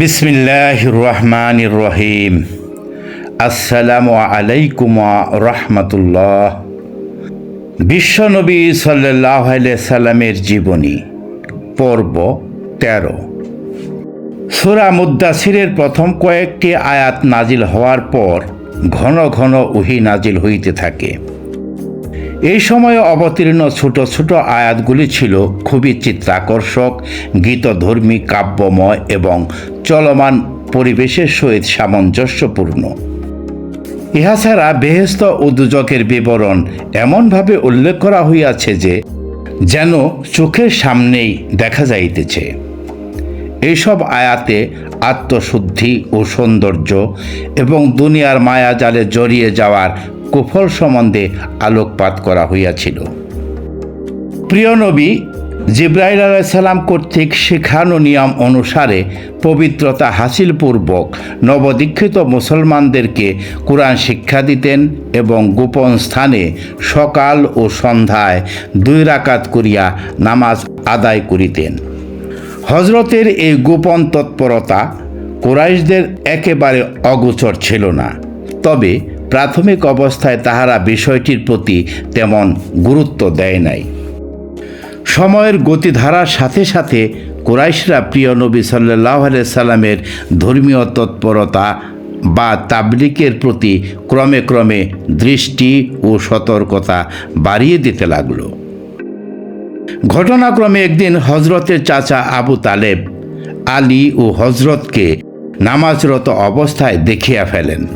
বিসমিল্লাহ রহমান রহিম আসসালামু আলাইকুম রহমতুল্লাহ। বিশ্বনবী সাল্লাহ সাল্লামের জীবনী, পর্ব তেরো। সুরা মুদাসিরের প্রথম কয়েকটি আয়াত নাজিল হওয়ার পর ঘন ঘন উহি নাজিল হইতে থাকে। এই সময়ে অবতীর্ণ ছোট ছোট আয়াতগুলি ছিল খুবই চিত্রাকর্ষক, গীতধর্মী, কাব্যময় এবং চলমান পরিবেশের সহিত সামঞ্জস্যপূর্ণ। ইহা ছাড়া বেহেস্ত ও দুজকের বিবরণ এমনভাবে উল্লেখ করা হইয়াছে যে, যেন চোখের সামনেই দেখা যাইতেছে। এইসব আয়াতে আত্মশুদ্ধি ও সৌন্দর্য এবং দুনিয়ার মায়া জালে জড়িয়ে যাওয়ার কুফল সম্বন্ধে আলোকপাত করা হইয়াছিল। প্রিয় নবী জিব্রাইল আলাইসাল্লাম কর্তৃক শেখানো নিয়ম অনুসারে পবিত্রতা হাসিলপূর্বক নবদীক্ষিত মুসলমানদেরকে কোরআন শিক্ষা দিতেন এবং গোপন স্থানে সকাল ও সন্ধ্যায় দুই রাকাত করিয়া নামাজ আদায় করিতেন। হজরতের এই গোপন তৎপরতা কোরাইশদের একেবারে অগোচর ছিল না। তবে প্রাথমিক অবস্থায় তাহারা বিষয়টির প্রতি তেমন গুরুত্ব দেয় নাই। সময়ের গতিধারার সাথে সাথে কুরাইশরা প্রিয় নবী সাল্লাহ সাল্লামের ধর্মীয় তৎপরতা বা তাবলিকের প্রতি ক্রমে ক্রমে দৃষ্টি ও সতর্কতা বাড়িয়ে দিতে লাগল। ঘটনাক্রমে একদিন হজরতের চাচা আবু তালেব আলী ও হজরতকে নামাজরত অবস্থায় দেখিয়া ফেলেন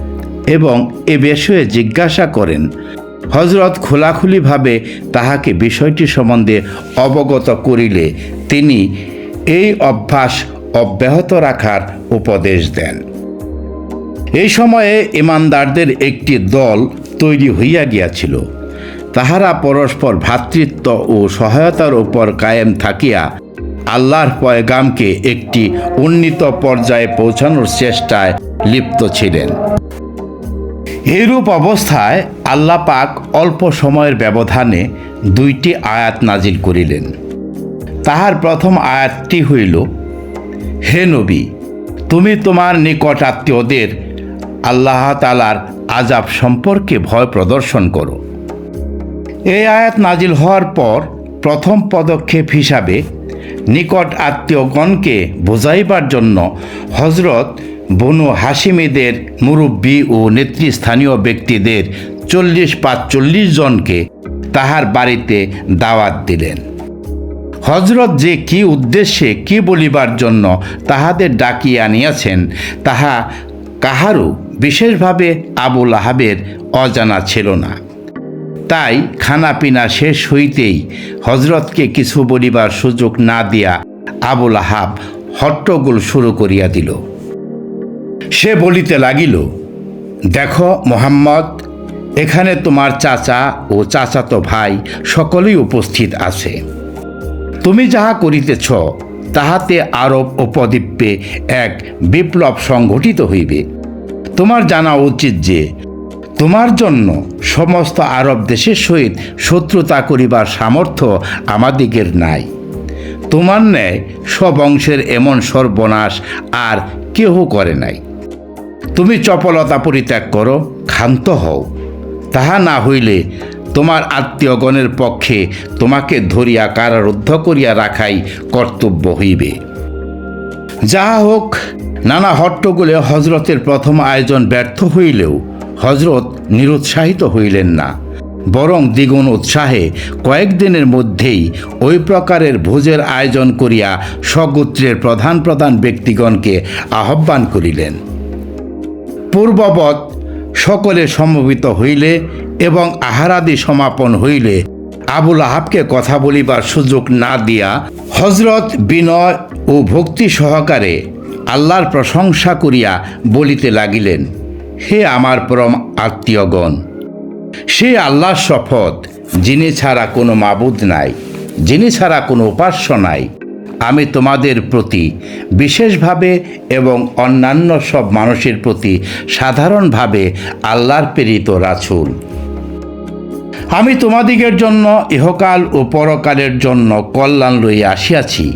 এবং এ বিষয়ে জিজ্ঞাসা করেন হজরত খোলাখুলিভাবে তাহাকে বিষয়টি সম্বন্ধে অবগত করিলে তিনি এই অভ্যাস অব্যাহত রাখার উপদেশ দেন। এই সময়ে ইমানদারদের একটি দল তৈরি হইয়া গিয়াছিল। তাহারা পরস্পর ভ্রাতৃত্ব ও সহায়তার উপর কায়েম থাকিয়া আল্লাহর পয়গামকে একটি উন্নীত পর্যায়ে পৌঁছানোর চেষ্টায় লিপ্ত ছিলেন। এইরূপ অবস্থায় আল্লাহ পাক অল্প সময়ের ব্যবধানে দুইটি আয়াত নাজিল করিলেন। তাহার প্রথম আয়াতটি হইল, হে নবী, তুমি তোমার নিকট আত্মীয়দের আল্লাহ তালার আজাব সম্পর্কে ভয় প্রদর্শন করো। এই আয়াত নাজিল হওয়ার পর প্রথম পদক্ষেপ হিসাবে নিকট আত্মীয়গণকে বোঝাইবার জন্য হজরত বনু হাসিমিদের মুরব্বী ও নেতৃস্থানীয় ব্যক্তিদের চল্লিশ পাঁচচল্লিশ জনকে তাহার বাড়িতে দাওয়াত দিলেন। হজরত যে কি উদ্দেশ্যে কি বলিবার জন্য তাহাদের ডাকিয়ে আনিয়াছেন, তাহা কাহারও বিশেষভাবে আবুল আহাবের অজানা ছিল না। তাই খানাপিনা শেষ হইতেই হজরতকে কিছু বলিবার সুযোগ না দিয়া আবুল আহাব হট্টগোল শুরু করিয়া দিল। সে বলিতে লাগিল, দেখো মোহাম্মদ, এখানে তোমার চাচা ও চাচাতো ভাই সকলেই উপস্থিত আছে। তুমি যাহা করিতেছ, তাহাতে আরব উপদ্বীপে এক বিপ্লব সংঘটিত হইবে। তোমার জানা উচিত যে, তোমার জন্য সমস্ত আরব দেশের সহিত শত্রুতা করিবার সামর্থ্য আমাদিগের নাই। তোমার ন্যায় স্ববংশের এমন সর্বনাশ আর কেহ করে নাই। তুমি চপলতা পরিত্যাগ করো, ক্ষান্ত হও। তাহা না হইলে তোমার আত্মীয়গণের পক্ষে তোমাকে ধরিয়া কারারুদ্ধ করিয়া রাখাই কর্তব্য হইবে। যাহা হোক, নানা হট্টগোলে হজরতের প্রথম আয়োজন ব্যর্থ হইলেও হজরত নিরুৎসাহিত হইলেন না। বরং দ্বিগুণ উৎসাহে কয়েকদিনের মধ্যেই ওই প্রকারের ভোজের আয়োজন করিয়া স্বগোত্রের প্রধান প্রধান ব্যক্তিগণকে আহ্বান করিলেন। পূর্ববৎ সকলে সমবেত হইলে এবং আহারাদি সমাপন হইলে আবুল আহাবকে কথা বলিবার সুযোগ না দিয়া হজরত বিনয় ও ভক্তি সহকারে আল্লাহর প্রশংসা করিয়া বলিতে লাগিলেন, হে আমার পরম আত্মীয়গণ, সে আল্লাহর শপথ, যিনি ছাড়া কোনো মাবুদ নাই, যিনি ছাড়া কোনো উপাস্য নাই আমি তোমাদের প্রতি বিশেষভাবে এবং অন্যান্য সব মানুষের প্রতি সাধারণভাবে আল্লাহর প্রেরিত রাছুল আমি তোমাদিগের জন্য ইহকাল ও পরকালের জন্য কল্যাণ লইয়া আসিয়াছি।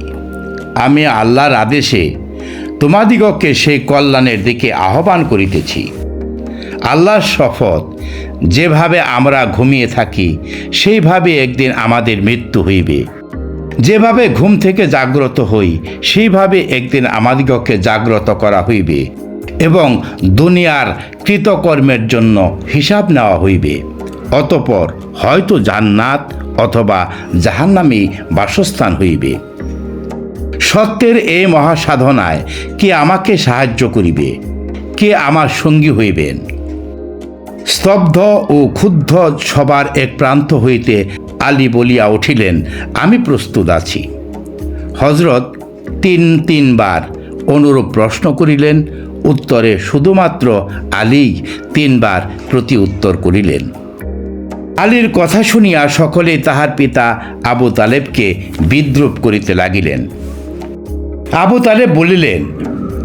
আমি আল্লাহর আদেশে তোমাদিগকে সেই কল্যাণের দিকে আহ্বান করিতেছি। আল্লাহর শপথ, যেভাবে আমরা ঘুমিয়ে থাকি, সেইভাবে একদিন আমাদের মৃত্যু হইবে। যেভাবে ঘুম থেকে জাগ্রত হই, সেইভাবে একদিন আমাদিগকে জাগ্রত করা হইবে এবং দুনিয়ার কৃতকর্মের জন্য হিসাব নেওয়া হইবে। অতপর হয়তো জান্নাত অথবা জাহান্নামী বাসস্থান হইবে। সত্যের এই মহাসাধনায় কে আমাকে সাহায্য করিবে? কে আমার সঙ্গী হইবেন? স্তব্ধ ও ক্ষুব্ধ সবার এক প্রান্ত হইতে আলী বলিয়া উঠিলেন, আমি প্রস্তুত আছি। হজরত তিন তিনবার অনুরূপ প্রশ্ন করিলেন, উত্তরে শুধুমাত্র আলী তিনবার প্রতি উত্তর করিলেন। আলীর কথা শুনিয়া সকলেই তাহার পিতা আবু তালেবকে বিদ্রুপ করিতে লাগিলেন। আবু তালেব বলিলেন,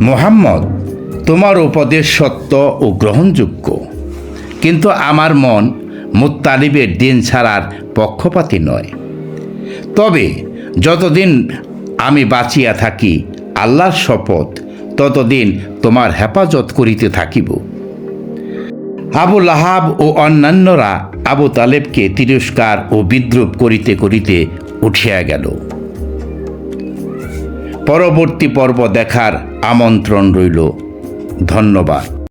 মোহাম্মদ, তোমার উপদেশ সত্য ও গ্রহণযোগ্য। কিন্তু আমার মন মুত্তালিবের দিন ছাড়ার পক্ষপাতী নয়। তবে যতদিন আমি বাঁচিয়া থাকি আল্লাহর শপথ, ততদিন তোমার হেফাজত করিতে থাকিব। আবু লাহাব ও অন্যান্যরা আবু তালেবকে তিরস্কার ও বিদ্রুপ করিতে করিতে উঠিয়া গেল। পরবর্তী পর্ব দেখার আমন্ত্রণ রইল। ধন্যবাদ।